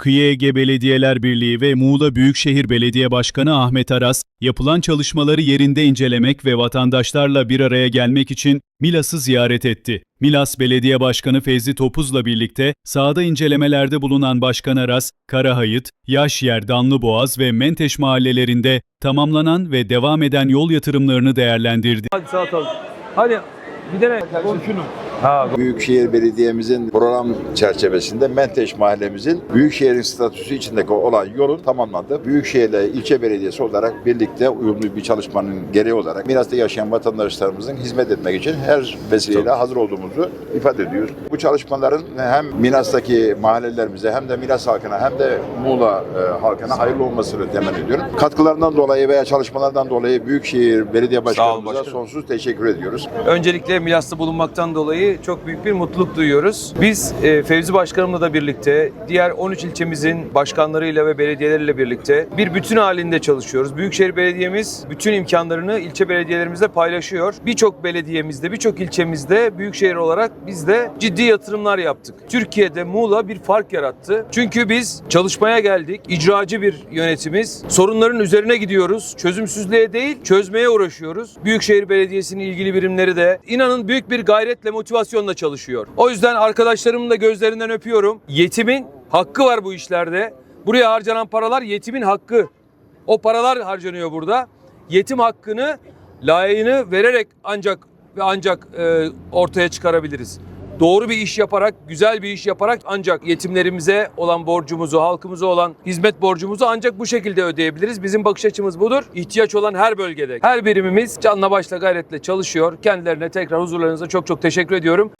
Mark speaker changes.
Speaker 1: Kıyı Ege Belediyeler Birliği ve Muğla Büyükşehir Belediye Başkanı Ahmet Aras, yapılan çalışmaları yerinde incelemek ve vatandaşlarla bir araya gelmek için Milas'ı ziyaret etti. Milas Belediye Başkanı Fevzi Topuz'la birlikte sahada incelemelerde bulunan Başkan Aras, Karahayıt, Yaşyer, Danlıboğaz ve Menteş mahallelerinde tamamlanan ve devam eden yol yatırımlarını değerlendirdi.
Speaker 2: Hadi sağ ol. Hadi bir dene. Şunu. Ha,
Speaker 3: Büyükşehir Belediye'mizin program çerçevesinde Menteş Mahallemizin Büyükşehir'in statüsü içindeki olan yolun tamamlandı. Büyükşehir'le ilçe belediyesi olarak birlikte uyumlu bir çalışmanın gereği olarak Milas'ta yaşayan vatandaşlarımızın hizmet etmek için her vesileyle hazır olduğumuzu ifade ediyoruz. Bu çalışmaların hem Milas'taki mahallelerimize hem de Milas halkına hem de Muğla e, halkına hayırlı olmasını temenni ediyorum. Katkılarından dolayı veya çalışmalardan dolayı Büyükşehir Belediye Başkanımıza
Speaker 2: başkanım.
Speaker 3: sonsuz teşekkür ediyoruz.
Speaker 2: Öncelikle Milas'ta bulunmaktan dolayı çok büyük bir mutluluk duyuyoruz. Biz e, Fevzi Başkanımla da birlikte, diğer 13 ilçemizin başkanlarıyla ve belediyeleriyle birlikte bir bütün halinde çalışıyoruz. Büyükşehir Belediye'miz bütün imkanlarını ilçe belediyelerimizle paylaşıyor. Birçok belediyemizde, birçok ilçemizde büyükşehir olarak biz de ciddi yatırımlar yaptık. Türkiye'de Muğla bir fark yarattı. Çünkü biz çalışmaya geldik. İcracı bir yönetimiz. Sorunların üzerine gidiyoruz. Çözümsüzlüğe değil, çözmeye uğraşıyoruz. Büyükşehir Belediyesi'nin ilgili birimleri de inanın büyük bir gayretle, motivasyonla çalışıyor. O yüzden arkadaşlarımın da gözlerinden öpüyorum. Yetimin hakkı var bu işlerde. Buraya harcanan paralar yetimin hakkı. O paralar harcanıyor burada. Yetim hakkını layığını vererek ancak ve ancak e, ortaya çıkarabiliriz. Doğru bir iş yaparak, güzel bir iş yaparak ancak yetimlerimize olan borcumuzu, halkımıza olan hizmet borcumuzu ancak bu şekilde ödeyebiliriz. Bizim bakış açımız budur. İhtiyaç olan her bölgede, her birimimiz canla başla gayretle çalışıyor. Kendilerine tekrar huzurlarınıza çok çok teşekkür ediyorum.